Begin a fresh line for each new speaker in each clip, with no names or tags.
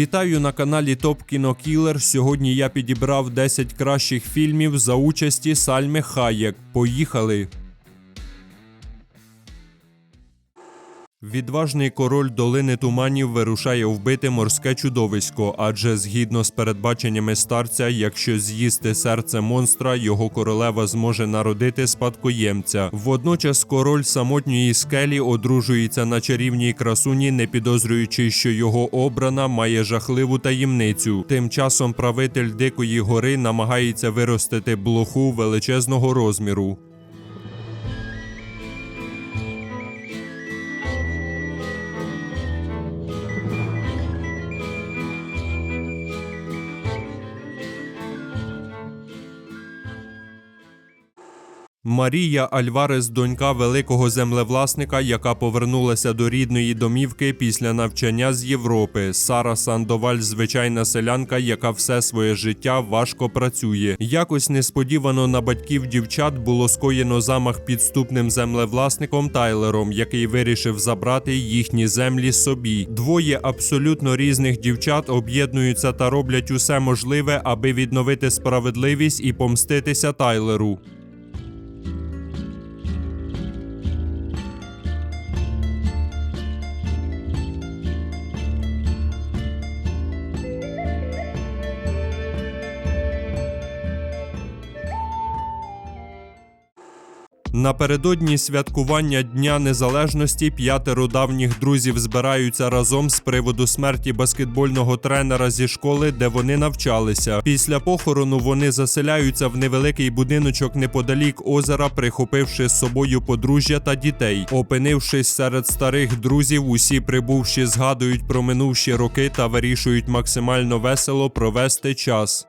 Вітаю на каналі Топ Кінокілер. Сьогодні я підібрав 10 кращих фільмів за участі Сальми Хаєк. Поїхали! Відважний король долини туманів вирушає вбити морське чудовисько, адже згідно з передбаченнями старця, якщо з'їсти серце монстра, його королева зможе народити спадкоємця. Водночас король самотньої скелі одружується на чарівній красуні, не підозрюючи, що його обрана має жахливу таємницю. Тим часом правитель Дикої гори намагається виростити блоху величезного розміру. Марія Альварес, донька великого землевласника, яка повернулася до рідної домівки після навчання з Європи. Сара Сандоваль, звичайна селянка, яка все своє життя важко працює. Якось несподівано на батьків дівчат було скоєно замах підступним землевласником Тайлером, який вирішив забрати їхні землі собі. Двоє абсолютно різних дівчат об'єднуються та роблять усе можливе, аби відновити справедливість і помститися Тайлеру. Напередодні святкування Дня Незалежності п'ятеро давніх друзів збираються разом з приводу смерті баскетбольного тренера зі школи, де вони навчалися. Після похорону вони заселяються в невеликий будиночок неподалік озера, прихопивши з собою подружжя та дітей. Опинившись серед старих друзів, усі прибувші згадують про минувші роки та вирішують максимально весело провести час.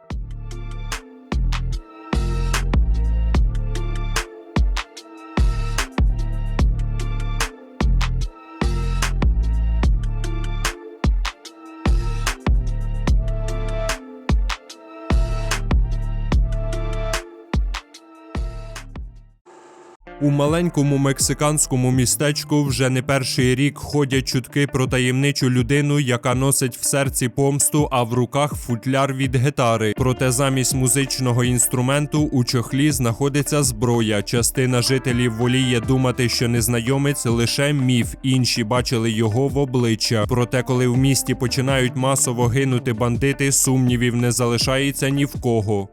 У маленькому мексиканському містечку вже не перший рік ходять чутки про таємничу людину, яка носить в серці помсту, а в руках футляр від гітари. Проте замість музичного інструменту у чохлі знаходиться зброя. Частина жителів воліє думати, що незнайомець лише міф. Інші бачили його в обличчя. Проте, коли в місті починають масово гинути бандити, сумнівів не залишається ні в кого.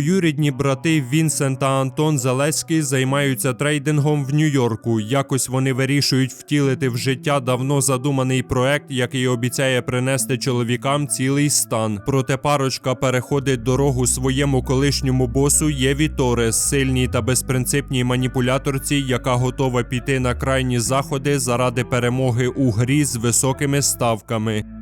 Двоюрідні брати Вінсент та Антон Залеський займаються трейдингом в Нью-Йорку. Якось вони вирішують втілити в життя давно задуманий проект, який обіцяє принести чоловікам цілий стан. Проте парочка переходить дорогу своєму колишньому босу Єві Торес, сильній та безпринципній маніпуляторці, яка готова піти на крайні заходи заради перемоги у грі з високими ставками.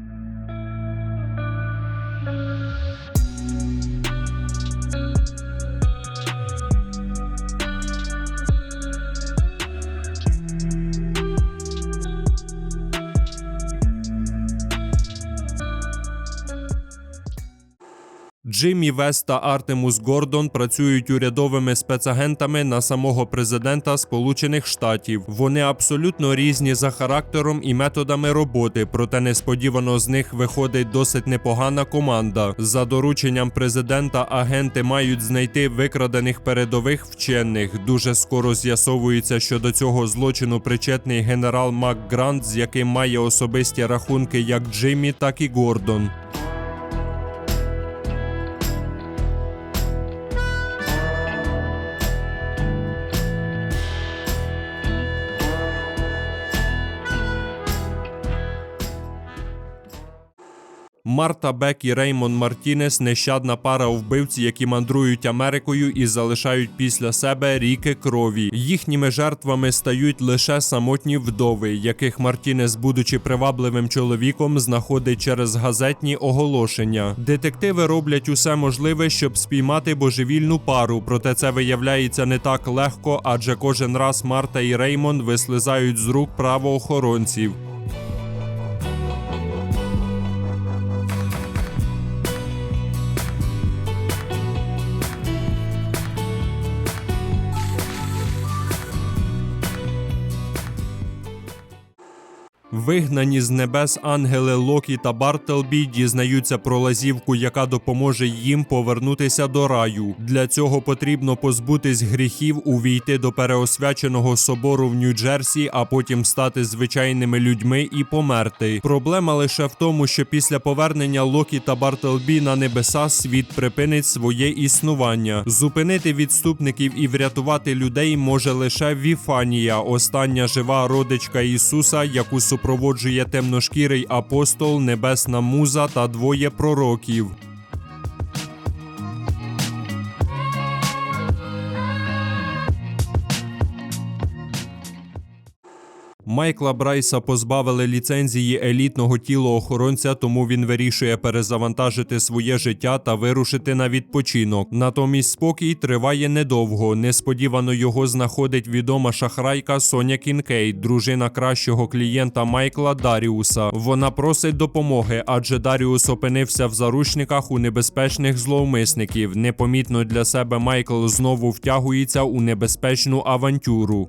Джиммі Вест та Артемус Гордон працюють урядовими спецагентами на самого президента Сполучених Штатів. Вони абсолютно різні за характером і методами роботи, проте несподівано з них виходить досить непогана команда. За дорученням президента агенти мають знайти викрадених передових вчених. Дуже скоро з'ясовується, що до цього злочину причетний генерал Мак Грант, з яким має особисті рахунки як Джиммі, так і Гордон. Марта Бек і Реймон Мартінес нещадна пара вбивців, які мандрують Америкою і залишають після себе ріки крові. Їхніми жертвами стають лише самотні вдови, яких Мартінес, будучи привабливим чоловіком, знаходить через газетні оголошення. Детективи роблять усе можливе, щоб спіймати божевільну пару, проте це виявляється не так легко, адже кожен раз Марта і Реймон вислизають з рук правоохоронців. Вигнані з небес ангели Локі та Бартелбі дізнаються про лазівку, яка допоможе їм повернутися до раю. Для цього потрібно позбутись гріхів, увійти до переосвяченого собору в Нью-Джерсі, а потім стати звичайними людьми і померти. Проблема лише в тому, що після повернення Локі та Бартелбі на небеса світ припинить своє існування. Зупинити відступників і врятувати людей може лише Віфанія, остання жива родичка Ісуса, яку супроводжує темношкірий апостол, небесна муза та двоє пророків. Майкла Брайса позбавили ліцензії елітного тілоохоронця, тому він вирішує перезавантажити своє життя та вирушити на відпочинок. Натомість спокій триває недовго. Несподівано його знаходить відома шахрайка Соня Кінкейд, дружина кращого клієнта Майкла Даріуса. Вона просить допомоги, адже Даріус опинився в заручниках у небезпечних зловмисників. Непомітно для себе Майкл знову втягується у небезпечну авантюру.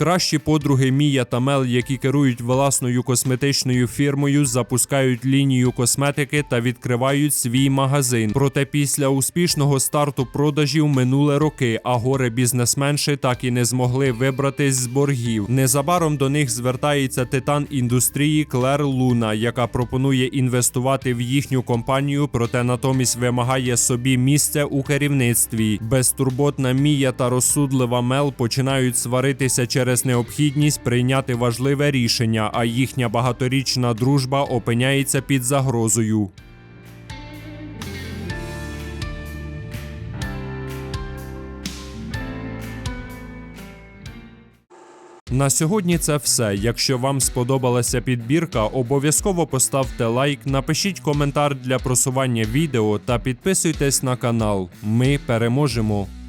Кращі подруги Мія та Мел, які керують власною косметичною фірмою, запускають лінію косметики та відкривають свій магазин. Проте після успішного старту продажів минули роки, а горе бізнесменші так і не змогли вибратись з боргів. Незабаром до них звертається титан індустрії Клер Луна, яка пропонує інвестувати в їхню компанію, проте натомість вимагає собі місце у керівництві. Безтурботна Мія та розсудлива Мел починають сваритися через необхідність прийняти важливе рішення, а їхня багаторічна дружба опиняється під загрозою. На сьогодні це все. Якщо вам сподобалася підбірка, обов'язково поставте лайк, напишіть коментар для просування відео та підписуйтесь на канал. Ми переможемо!